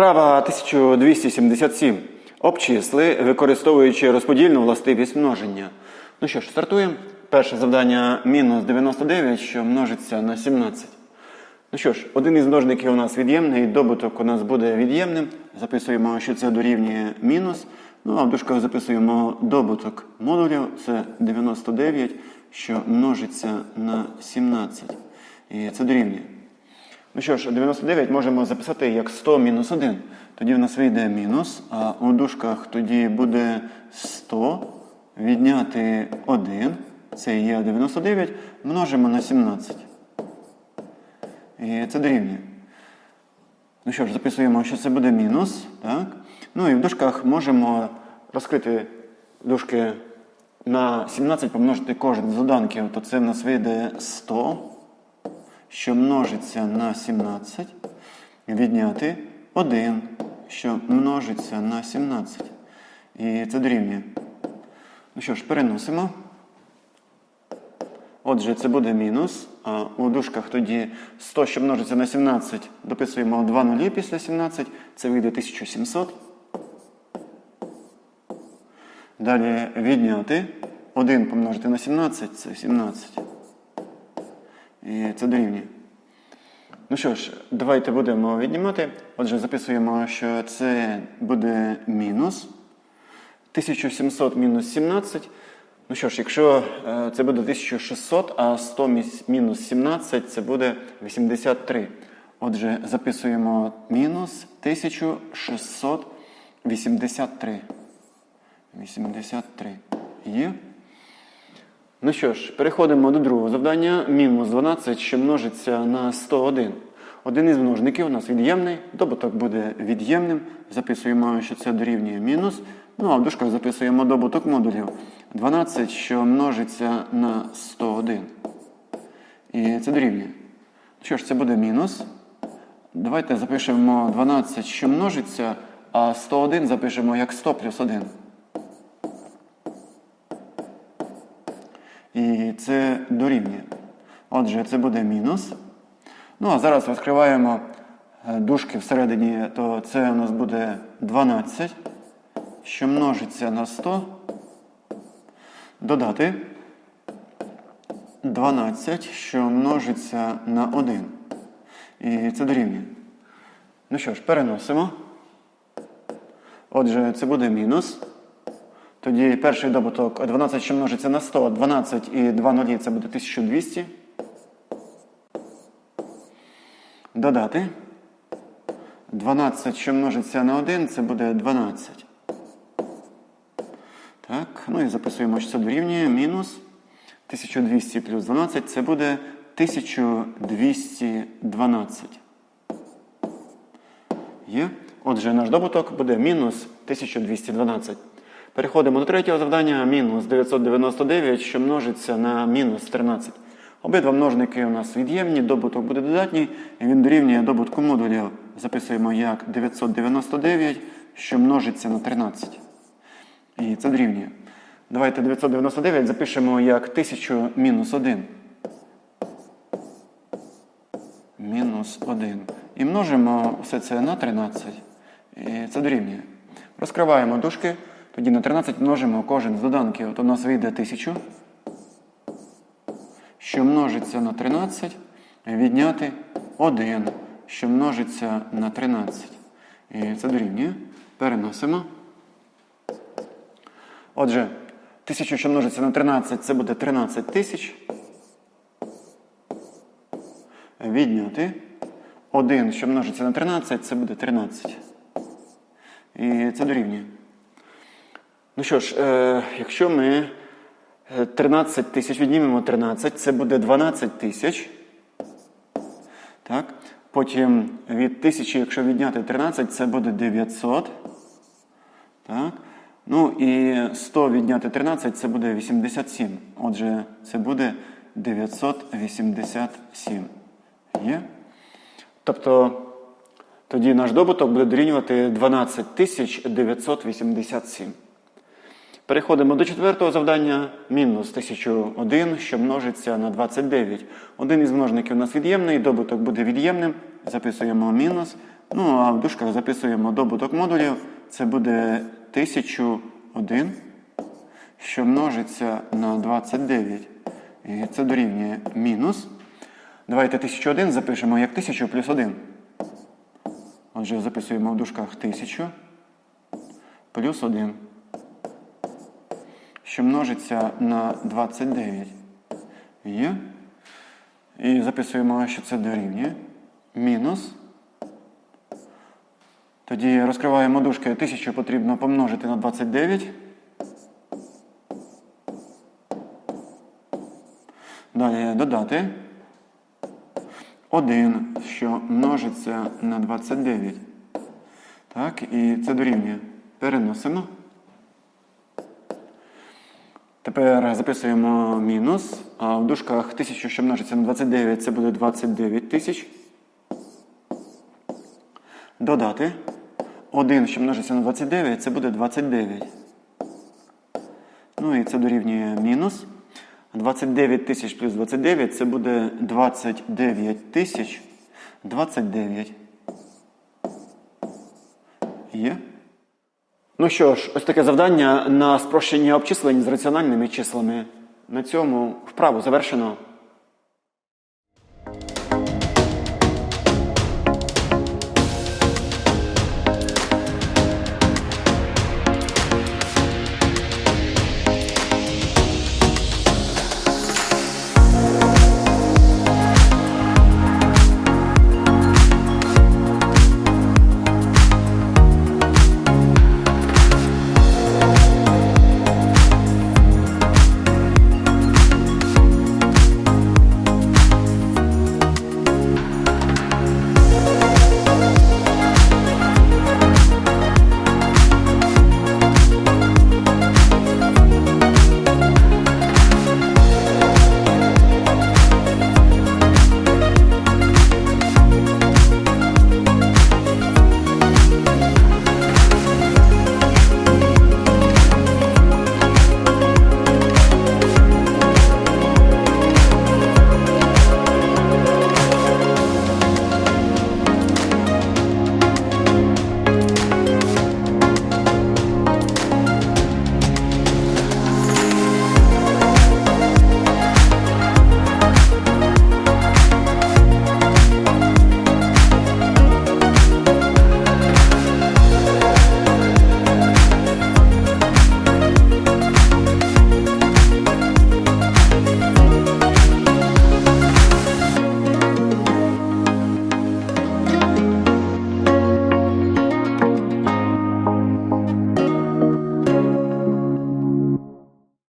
Вправа 1277. Обчисли, використовуючи розподільну властивість множення. Ну що ж, стартуємо. Перше завдання мінус 99, що множиться на 17. Ну що ж, один із множників у нас від'ємний, добуток у нас буде від'ємним. Записуємо, що це дорівнює мінус. Ну а в дужках записуємо добуток модулів. Це 99, що множиться на 17. І це дорівнює. Ну що ж, 99 можемо записати як 100 мінус 1. Тоді в нас вийде мінус, а у дужках тоді буде 100 відняти 1. Це є 99, множимо на 17. І це дорівнює. Ну що ж, записуємо, що це буде мінус. Так? Ну і в дужках можемо розкрити дужки на 17, помножити кожен з доданків, то це в нас вийде 100 що множиться на 17, відняти 1, що множиться на 17. І це дорівнює. Ну що ж, переносимо. Отже, це буде мінус. А у дужках тоді 100, що множиться на 17, дописуємо 2 нулі після 17, це вийде 1700. Далі відняти 1 помножити на 17, це 17. І це дорівнює. Ну що ж, давайте будемо віднімати. Отже, записуємо, що це буде мінус. 1700 мінус 17. Ну що ж, якщо е, це буде 1600, а 100 мінус 17 це буде 83. Отже, записуємо мінус 1683. 83. Є. Ну що ж, переходимо до другого завдання. Мінус 12, що множиться на 101. Один із множників у нас від'ємний, добуток буде від'ємним. Записуємо, що це дорівнює мінус. Ну а в дужках записуємо добуток модулів. 12, що множиться на 101. І це дорівнює. Що ж, це буде мінус. Давайте запишемо 12, що множиться, а 101 запишемо як 100 плюс 1. І це дорівнює. Отже, це буде мінус. Ну, а зараз відкриваємо е, дужки всередині, то це у нас буде 12, що множиться на 100. Додати 12, що множиться на 1. І це дорівнює. Ну що ж, переносимо. Отже, це буде мінус. Тоді перший добуток 12, що множиться на 100, 12 і 2 нулі це буде 1200. Додати. 12, що множиться на 1, це буде 12. Так, ну і записуємо, що це дорівнює мінус 1200 плюс 12, це буде 1212. Є. Отже, наш добуток буде мінус 1212. Переходимо до третього завдання. Мінус 999, що множиться на мінус 13. Обидва множники у нас від'ємні, добуток буде додатній, і він дорівнює добутку модулів. Записуємо як 999, що множиться на 13. І це дорівнює. Давайте 999 запишемо як 1000 мінус 1. Мінус 1. І множимо все це на 13. І це дорівнює. Розкриваємо дужки. Тоді на 13 множимо кожен з доданків. От у нас вийде 1000, що множиться на 13, відняти 1, що множиться на 13. І це дорівнює. Переносимо. Отже, 1000, що множиться на 13, це буде 13 тисяч. Відняти 1, що множиться на 13, це буде 13. І це дорівнює. Ну що ж, е, якщо ми е, 13 тисяч віднімемо 13, це буде 12 тисяч. Так. Потім від 1000, якщо відняти 13, це буде 900. Так. Ну і 100 відняти 13, це буде 87. Отже, це буде 987. Є? Тобто, тоді наш добуток буде дорівнювати 12 987. Переходимо до четвертого завдання. Мінус 1001, що множиться на 29. Один із множників у нас від'ємний, добуток буде від'ємним. Записуємо мінус Ну, а в дужках записуємо добуток модулів. Це буде 1001, що множиться на 29. І це дорівнює мінус. Давайте 1001 запишемо як 1000 плюс 1. Отже, записуємо в дужках 1000 плюс 1, що множиться на 29. Є. І записуємо, що це дорівнює. Мінус. Тоді розкриваємо дужки. 1000 потрібно помножити на 29. Далі додати. 1, що множиться на 29. Так, і це дорівнює. Переносимо. Тепер записуємо мінус. А в дужках 1000, що множиться на 29, це буде 29 тисяч. Додати. 1, що множиться на 29, це буде 29. Ну і це дорівнює мінус. 29 тисяч плюс 29 це буде 29 тисяч 29. Є? Ну що ж, ось таке завдання на спрощення обчислень з раціональними числами. На цьому вправу завершено.